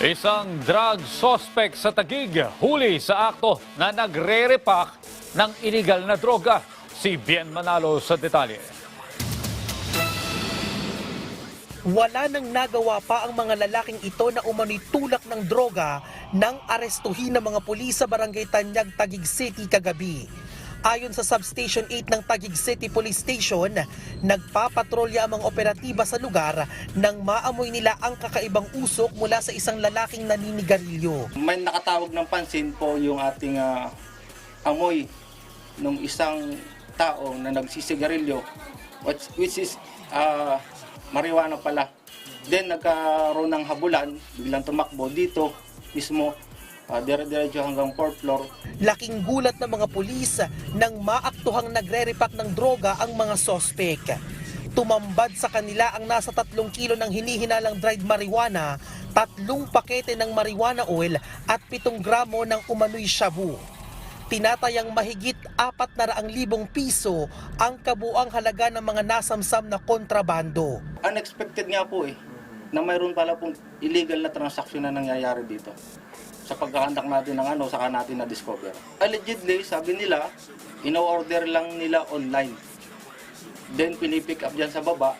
Isang drug suspect sa Tagig huli sa akto na nagre-repack ng illegal na droga. Si Bien Manalo sa detalye. Wala nang nagawa pa ang mga lalaking ito na umano'y tulak ng droga nang arestuhin ng mga pulis sa barangay Tanyag, Taguig City kagabi. Ayon sa Substation 8 ng Taguig City Police Station, nagpapatrolya ang mga operatiba sa lugar nang maamoy nila ang kakaibang usok mula sa isang lalaking naninigarilyo. May nakatawag ng pansin po yung ating ah, amoy ng isang tao na nagsisigarilyo which, is ah, marijuana pala. Then nagkaroon ng habulan, biglang tumakbo dito mismo uh, dire-diretso hanggang 4th floor. Laking gulat ng mga pulis nang maaktuhang nagre-repack ng droga ang mga sospek. Tumambad sa kanila ang nasa tatlong kilo ng hinihinalang dried marijuana, tatlong pakete ng marijuana oil at pitong gramo ng umano'y shabu. Tinatayang mahigit apat na raang libong piso ang kabuang halaga ng mga nasamsam na kontrabando. Unexpected nga po eh, na mayroon pala pong illegal na transaksyon na nangyayari dito. Sa pagkakandak natin ng ano, saka natin na-discover. Allegedly, sabi nila, ino-order lang nila online. Then, pinipick up dyan sa baba,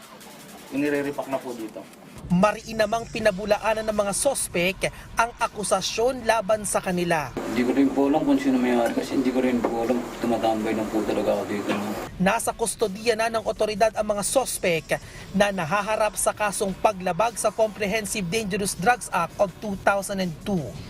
inire-repack na po dito. Mariin namang pinabulaanan ng mga sospek ang akusasyon laban sa kanila. Hindi ko rin po alam kung sino may-ari kasi hindi ko rin po alam tumatambay lang po talaga ako dito. Nasa kustodiya na ng otoridad ang mga sospek na nahaharap sa kasong paglabag sa Comprehensive Dangerous Drugs Act of 2002.